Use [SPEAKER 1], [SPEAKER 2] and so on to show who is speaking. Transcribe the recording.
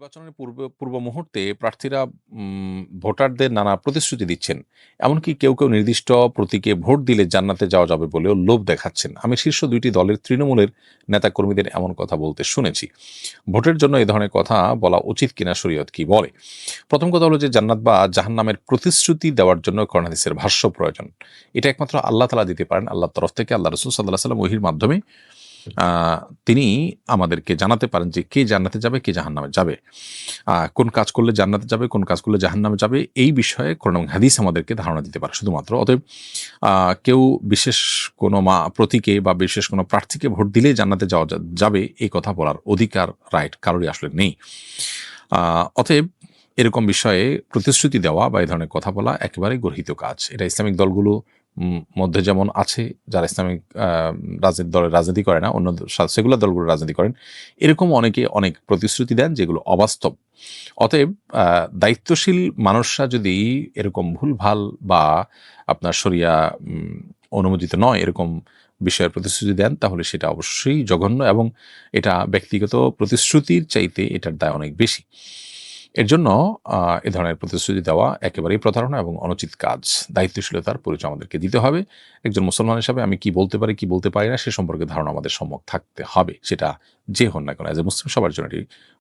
[SPEAKER 1] নির্বাচনের পূর্ব পূর্ব মুহূর্তে প্রার্থীরা ভোটারদের নানা প্রতিশ্রুতি দিচ্ছেন। এমনকি কেউ কেউ নির্দিষ্ট প্রতীকে ভোট দিলে জান্নাতে যাওয়া যাবে বলেও লোভ দেখাচ্ছেন। আমি শীর্ষ দুইটি দলের তৃণমূলের নেতাকর্মীদের এমন কথা বলতে শুনেছি। ভোটের জন্য এ ধরনের কথা বলা উচিত কিনা শরীয়ত কি বলে? প্রথম কথা হলো যে জান্নাত বা জাহান্নামের প্রতিশ্রুতি দেওয়ার জন্য করোনাদিসের ভাষ্য প্রয়োজন। এটা একমাত্র আল্লাহ তালা দিতে পারেন। আল্লাহর তরফ থেকে আল্লাহ রসুল সাল্লাহ সাল্লাম ওহির মাধ্যমে তিনি আমাদেরকে জানাতে পারেন যে কে জান্নাতে যাবে, কে জাহান্নামে যাবে। কোন কাজ করলে জান্নাতে যাবে, কোন কাজ করলে জাহান্নামে যাবে, এই বিষয়ে এবং হাদিস আমাদেরকে ধারণা দিতে পারে শুধুমাত্র। অতএব কেউ বিশেষ কোনো মা, প্রতীকে বা বিশেষ কোনো প্রার্থীকে ভোট দিলেই জান্নাতে যাওয়া যাবে, এই কথা বলার অধিকার রাইট কারোরই আসলে নেই। অতএব, এরকম বিষয়ে প্রতিশ্রুতি দেওয়া বা এই ধরনের কথা বলা একেবারে গর্হিত কাজ। এটা ইসলামিক দলগুলো মধ্যে যেমন আছে যারা ইসলামিক রাজনীতি দলের রাজনীতি করে না অন্য সেগুলার দলগুলো রাজনীতি করেন এরকম অনেকে অনেক প্রতিশ্রুতি দেন যেগুলো অবাস্তব। অতএব দায়িত্বশীল মানুষরা যদি এরকম ভুলভাল বা আপনার উম, অনুমোদিত নয় এরকম বিষয়ের প্রতিশ্রুতি দেন তাহলে সেটা অবশ্যই জঘন্য এবং এটা ব্যক্তিগত প্রতিশ্রুতির চাইতে এটার দায় অনেক বেশি। এর জন্য এ ধরনের প্রতিশ্রুতি দেওয়া একেবারেই প্রতারণা এবং অনুচিত কাজ। দায়িত্বশীলতার পরিচয় আমাদেরকে দিতে হবে। একজন মুসলমান হিসাবে আমি কি বলতে পারি, কি বলতে পারি না, সে সম্পর্কে ধারণা আমাদের সম্মুখ থাকতে হবে। সেটা যে হন না কেন এজ এ মুসলিম সবার জন্য এটি